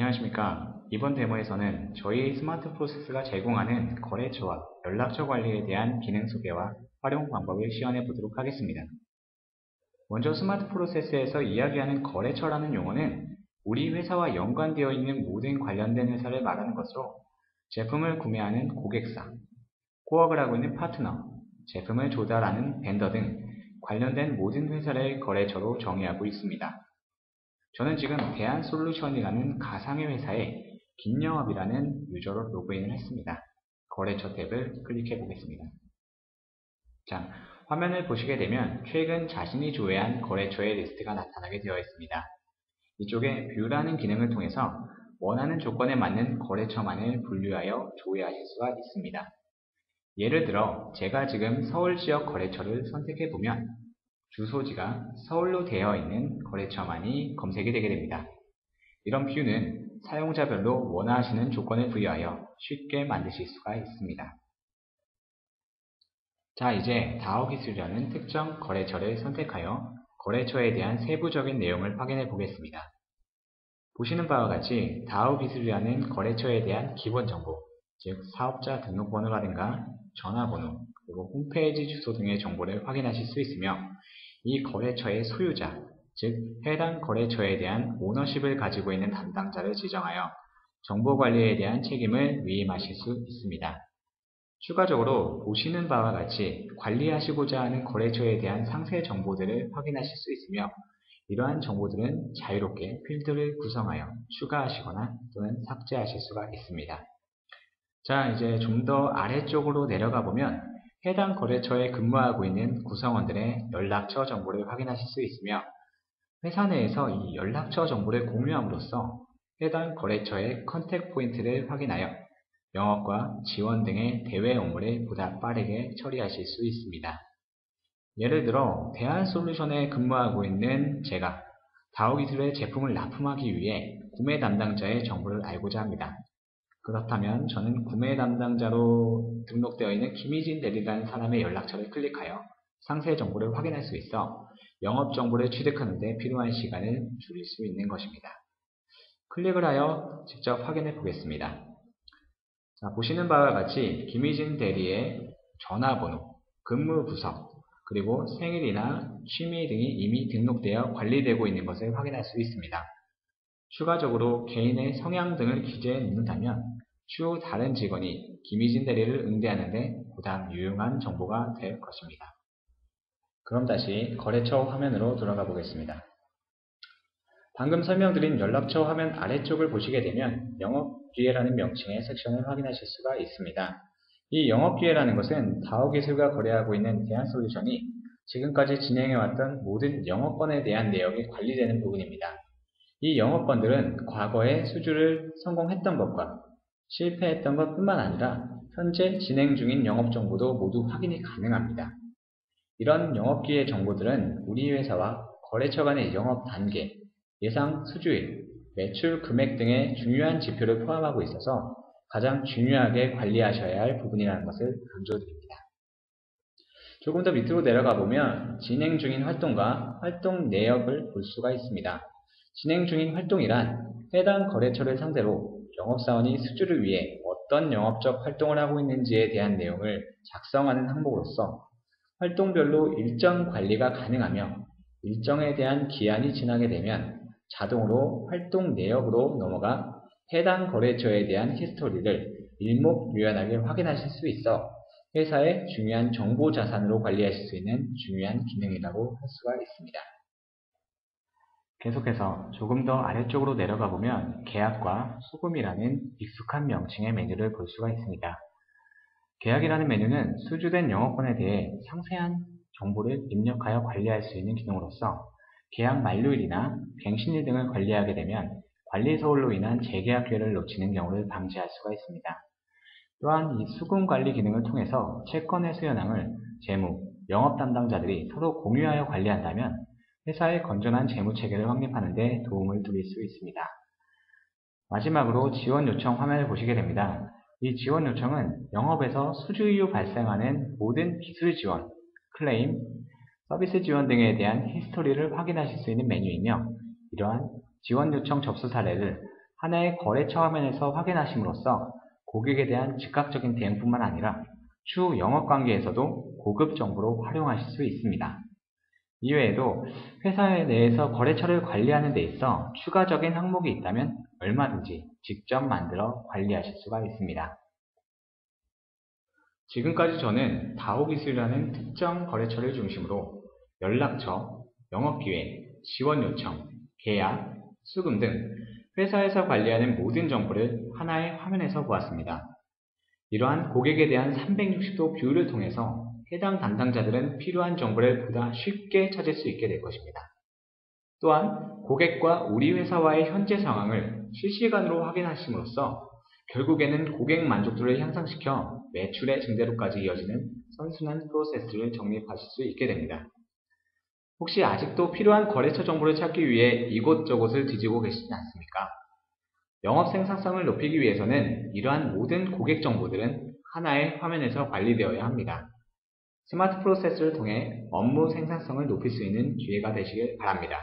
안녕하십니까. 이번 데모에서는 저희 스마트 프로세스가 제공하는 거래처와 연락처 관리에 대한 기능 소개와 활용 방법을 시연해 보도록 하겠습니다. 먼저 스마트 프로세스에서 이야기하는 거래처라는 용어는 우리 회사와 연관되어 있는 모든 관련된 회사를 말하는 것으로 제품을 구매하는 고객사, 코업을 하고 있는 파트너, 제품을 조달하는 벤더 등 관련된 모든 회사를 거래처로 정의하고 있습니다. 저는 지금 대한솔루션이라는 가상의 회사에 김영업이라는 유저로 로그인을 했습니다. 거래처 탭을 클릭해 보겠습니다. 자, 화면을 보시게 되면 최근 자신이 조회한 거래처의 리스트가 나타나게 되어 있습니다. 이쪽에 뷰라는 기능을 통해서 원하는 조건에 맞는 거래처만을 분류하여 조회하실 수가 있습니다. 예를 들어 제가 지금 서울 지역 거래처를 선택해 보면 주소지가 서울로 되어 있는 거래처만이 검색이 되게 됩니다. 이런 뷰는 사용자별로 원하시는 조건을 부여하여 쉽게 만드실 수가 있습니다. 자 이제 다오 기술이라는 특정 거래처를 선택하여 거래처에 대한 세부적인 내용을 확인해 보겠습니다. 보시는 바와 같이 다오 기술이라는 거래처에 대한 기본 정보, 즉 사업자 등록번호라든가 전화번호, 그리고 홈페이지 주소 등의 정보를 확인하실 수 있으며 이 거래처의 소유자, 즉 해당 거래처에 대한 오너십을 가지고 있는 담당자를 지정하여 정보관리에 대한 책임을 위임하실 수 있습니다. 추가적으로 보시는 바와 같이 관리하시고자 하는 거래처에 대한 상세 정보들을 확인하실 수 있으며 이러한 정보들은 자유롭게 필드를 구성하여 추가하시거나 또는 삭제하실 수가 있습니다. 자 이제 좀 더 아래쪽으로 내려가 보면 해당 거래처에 근무하고 있는 구성원들의 연락처 정보를 확인하실 수 있으며 회사 내에서 이 연락처 정보를 공유함으로써 해당 거래처의 컨택 포인트를 확인하여 영업과 지원 등의 대외 업무를 보다 빠르게 처리하실 수 있습니다. 예를 들어 대한솔루션에 근무하고 있는 제가 다오기술의 제품을 납품하기 위해 구매 담당자의 정보를 알고자 합니다. 그렇다면 저는 구매 담당자로 등록되어 있는 김희진 대리라는 사람의 연락처를 클릭하여 상세 정보를 확인할 수 있어 영업 정보를 취득하는 데 필요한 시간을 줄일 수 있는 것입니다. 클릭을 하여 직접 확인해 보겠습니다. 자, 보시는 바와 같이 김희진 대리의 전화번호, 근무 부서, 그리고 생일이나 취미 등이 이미 등록되어 관리되고 있는 것을 확인할 수 있습니다. 추가적으로 개인의 성향 등을 기재해 놓는다면 추후 다른 직원이 김희진 대리를 응대하는 데 보다 유용한 정보가 될 것입니다. 그럼 다시 거래처 화면으로 돌아가 보겠습니다. 방금 설명드린 연락처 화면 아래쪽을 보시게 되면 영업기회라는 명칭의 섹션을 확인하실 수가 있습니다. 이 영업기회라는 것은 다오기술과 거래하고 있는 대한솔루션이 지금까지 진행해왔던 모든 영업권에 대한 내용이 관리되는 부분입니다. 이 영업권들은 과거에 수주를 성공했던 것과 실패했던 것 뿐만 아니라 현재 진행 중인 영업 정보도 모두 확인이 가능합니다. 이런 영업기회 정보들은 우리 회사와 거래처 간의 영업 단계, 예상 수주일, 매출 금액 등의 중요한 지표를 포함하고 있어서 가장 중요하게 관리하셔야 할 부분이라는 것을 강조드립니다. 조금 더 밑으로 내려가 보면 진행 중인 활동과 활동 내역을 볼 수가 있습니다. 진행 중인 활동이란 해당 거래처를 상대로 영업사원이 수주를 위해 어떤 영업적 활동을 하고 있는지에 대한 내용을 작성하는 항목으로서 활동별로 일정 관리가 가능하며 일정에 대한 기한이 지나게 되면 자동으로 활동 내역으로 넘어가 해당 거래처에 대한 히스토리를 일목요연하게 확인하실 수 있어 회사의 중요한 정보 자산으로 관리하실 수 있는 중요한 기능이라고 할 수가 있습니다. 계속해서 조금 더 아래쪽으로 내려가 보면 계약과 수금이라는 익숙한 명칭의 메뉴를 볼 수가 있습니다. 계약이라는 메뉴는 수주된 영업권에 대해 상세한 정보를 입력하여 관리할 수 있는 기능으로서 계약 만료일이나 갱신일 등을 관리하게 되면 관리 소홀로 인한 재계약 기회를 놓치는 경우를 방지할 수가 있습니다. 또한 이 수금 관리 기능을 통해서 채권의 수연항을 재무, 영업 담당자들이 서로 공유하여 관리한다면 회사의 건전한 재무 체계를 확립하는 데 도움을 드릴 수 있습니다. 마지막으로 지원 요청 화면을 보시게 됩니다. 이 지원 요청은 영업에서 수주 이후 발생하는 모든 기술 지원, 클레임, 서비스 지원 등에 대한 히스토리를 확인하실 수 있는 메뉴이며 이러한 지원 요청 접수 사례를 하나의 거래처 화면에서 확인하심으로써 고객에 대한 즉각적인 대응뿐만 아니라 추후 영업 관계에서도 고급 정보로 활용하실 수 있습니다. 이외에도 회사 내에서 거래처를 관리하는 데 있어 추가적인 항목이 있다면 얼마든지 직접 만들어 관리하실 수가 있습니다. 지금까지 저는 다오기술이라는 특정 거래처를 중심으로 연락처, 영업기회, 지원요청, 계약, 수금 등 회사에서 관리하는 모든 정보를 하나의 화면에서 보았습니다. 이러한 고객에 대한 360도 뷰를 통해서 해당 담당자들은 필요한 정보를 보다 쉽게 찾을 수 있게 될 것입니다. 또한 고객과 우리 회사와의 현재 상황을 실시간으로 확인하심으로써 결국에는 고객 만족도를 향상시켜 매출의 증대로까지 이어지는 선순환 프로세스를 정립하실 수 있게 됩니다. 혹시 아직도 필요한 거래처 정보를 찾기 위해 이곳저곳을 뒤지고 계시지 않습니까? 영업 생산성을 높이기 위해서는 이러한 모든 고객 정보들은 하나의 화면에서 관리되어야 합니다. 스마트 프로세스를 통해 업무 생산성을 높일 수 있는 기회가 되시길 바랍니다.